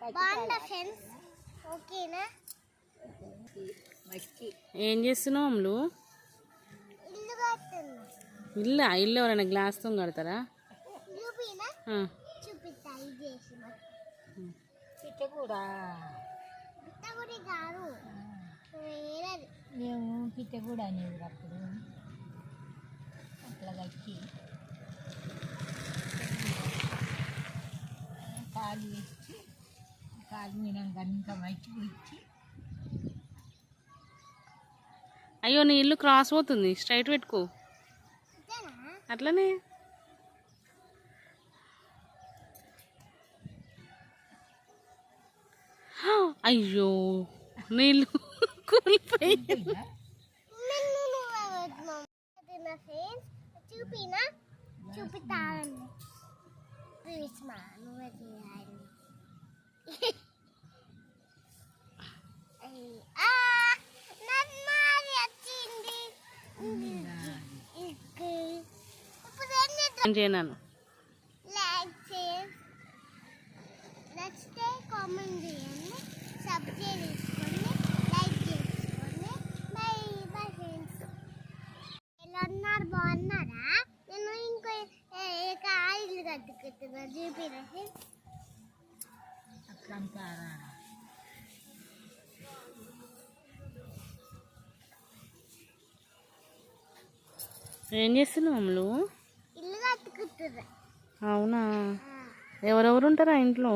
కట్టినా బాగుందా ఫ్రెండ్స్ ఓకేనా? మట్టి ఏం చేస్తున్నావు అమ్ములు? ఇల్లు ఇల్లు? ఇల్లు ఎవరైనా గ్లాస్తో కడతారా? మేము పిట్ట కూడా అనేది అప్పుడు. అట్లా కట్టి. ఇచ్చి అయ్యో నీ ఇల్లు క్రాస్ పోతుంది. స్ట్రైట్ పెట్టుకో. అట్లనే. అయ్యో నీళ్ళు కూలిపోయి చూపినా? నువ్వే చేయాలి నచ్చితే కామెంట్ చేయండి. చేసుకోండి లైక్ చేసుకోండి. Bye bye friends. ఎలా ఉన్నారు బాగున్నారా? నేను ఇంకో కట్టుకుంటున్నా. ఏం చేస్తున్నావు అమ్ములు? అవునా? ఎవరెవరు ఉంటారా ఇంట్లో?